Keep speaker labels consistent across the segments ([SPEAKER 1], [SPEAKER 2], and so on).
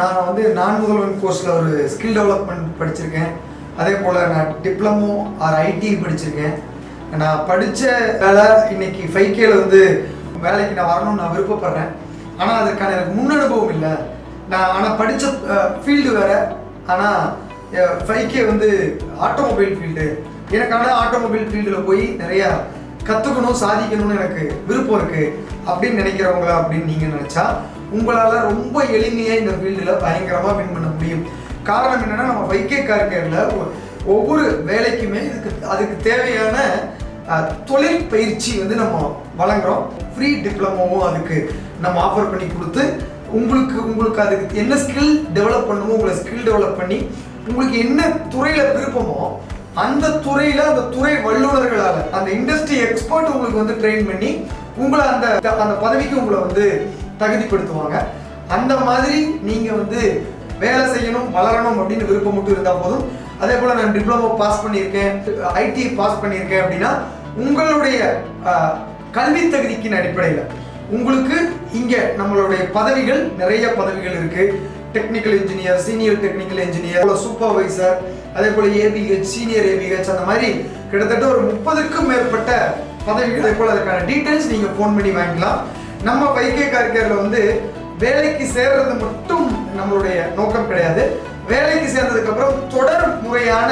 [SPEAKER 1] நான் வந்து நான் முதல்வன் கோர்ஸில் ஒரு ஸ்கில் டெவலப்மெண்ட் படிச்சிருக்கேன். அதே போல் நான் டிப்ளமோ ஆர் ஐடி படிச்சிருக்கேன். நான் படித்த வேலை இன்னைக்கு ஃபைவ் கேல வந்து வேலைக்கு நான் வரணும்னு நான் விருப்பப்படுறேன். ஆனால் அதற்கான எனக்கு முன் அனுபவம் இல்லை. நான் ஆனால் படித்த ஃபீல்டு வேறு. ஆனால் ஃபைவ் கே வந்து ஆட்டோமொபைல் ஃபீல்டு எனக்கான ஆட்டோமொபைல் ஃபீல்டில் போய் நிறையா கற்றுக்கணும் சாதிக்கணும்னு எனக்கு விருப்பம் இருக்குது அப்படின்னு நினைக்கிறவங்களா அப்படின்னு நீங்கள் நினச்சா உங்களால் ரொம்ப எளிமையாக இந்த ஃபீல்டில் பயங்கரமாக வின் பண்ண முடியும். காரணம் என்னென்னா நம்ம வைகே கார்கேரில் ஒவ்வொரு வேலைக்குமே இதுக்கு அதுக்கு தேவையான தொழில் பயிற்சி வந்து நம்ம வழங்குறோம். ஃப்ரீ டிப்ளமோவும் அதுக்கு நம்ம ஆஃபர் பண்ணி கொடுத்து உங்களுக்கு உங்களுக்கு அதுக்கு என்ன ஸ்கில் டெவலப் பண்ணுமோ உங்களை ஸ்கில் டெவலப் பண்ணி உங்களுக்கு என்ன துறையில் விருப்பமோ அந்த துறையில் அந்த துறை வல்லுநர்களால் அந்த இண்டஸ்ட்ரி எக்ஸ்பர்ட் உங்களுக்கு வந்து ட்ரெயின் பண்ணி உங்களை அந்த அந்த பதவிக்கு உங்களை வந்து தகுதிப்படுத்துவாங்க. அந்த மாதிரி நீங்க வந்து வேலை செய்யணும் வளரணும் அப்படின்னு விருப்பம் மட்டும் இருந்தால் போதும். அதே போல நான் டிப்ளமோ பாஸ் பண்ணியிருக்கேன் ஐடி பாஸ் பண்ணியிருக்கேன் அப்படின்னா உங்களுடைய கல்வி தகுதிக்கின் அடிப்படையில். உங்களுக்கு இங்க நம்மளுடைய பதவிகள் நிறைய பதவிகள் இருக்கு. Technical engineer senior technical engineer supervisor அதே போல ஏபிஹெச் சீனியர் ஏபிஹெச் அந்த மாதிரி கிட்டத்தட்ட ஒரு முப்பதுக்கும் மேற்பட்ட பதவிகள் அதே போல அதுக்கான டீட்டெயில்ஸ் நீங்க ஃபோன் பண்ணி வாங்கிக்கலாம். நம்ம வைகே கார்கேரில் வந்து வேலைக்கு சேர்றது மட்டும் நம்மளுடைய நோக்கம் கிடையாது. வேலைக்கு சேர்ந்ததுக்கு அப்புறம் தொடர் முறையான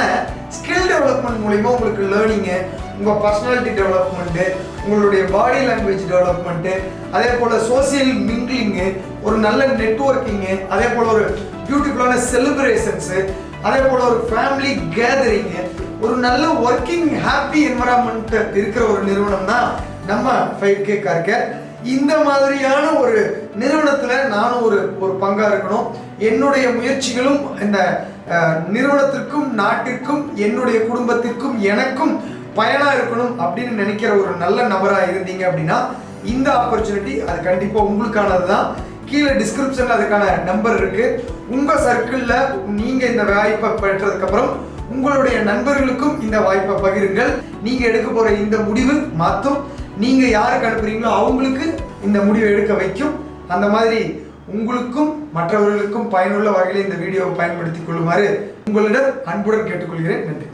[SPEAKER 1] ஸ்கில் டெவலப்மெண்ட் மூலிமா உங்களுக்கு லேர்னிங்கு உங்கள் பர்சனாலிட்டி டெவலப்மெண்ட்டு உங்களுடைய பாடி லாங்குவேஜ் டெவலப்மெண்ட்டு அதே போல் சோசியல் மிங்கிளிங்கு ஒரு நல்ல நெட்வொர்க்கிங்கு அதே போல் ஒரு பியூட்டிஃபுல்லான செலிப்ரேஷன்ஸு அதே போல் ஒரு ஃபேமிலி கேதரிங்கு ஒரு நல்ல ஒர்க்கிங் ஹாப்பி என்வரான்மெண்ட் இருக்கிற ஒரு நிறுவனம் தான் நம்ம ஃபைவ் கே கார்கேர் இந்த மாதிரியான ஒரு நிறுவனத்தில் நானும் ஒரு ஒரு பங்காக இருக்கணும். என்னுடைய முயற்சிகளும் இந்த நிறுவனத்திற்கும் நாட்டிற்கும் என்னுடைய குடும்பத்திற்கும் எனக்கும் பயனாக இருக்கணும் அப்படின்னு நினைக்கிற ஒரு நல்ல நபராக இருந்தீங்க அப்படின்னா இந்த ஆப்பர்ச்சுனிட்டி அது கண்டிப்பாக உங்களுக்கானது தான் கீழே டிஸ்கிரிப்ஷனில் அதுக்கான நம்பர் இருக்கு. உங்கள் சர்க்கிளில் நீங்கள் இந்த வாய்ப்பை பெற்றதுக்கப்புறம் உங்களுடைய நண்பர்களுக்கும் இந்த வாய்ப்பை பகிருங்கள். நீங்கள் எடுக்க போகிற இந்த முடிவு மாற்றும் நீங்கள் யாருக்கு அனுப்புறீங்களோ அவங்களுக்கு இந்த முடிவை எடுக்க வைக்கும். அந்த மாதிரி உங்களுக்கும் மற்றவர்களுக்கும் பயனுள்ள வகையில் இந்த வீடியோவை பயன்படுத்திக் கொள்ளுமாறு உங்களிடம் அன்புடன் கேட்டுக்கொள்கிறேன். நன்றி.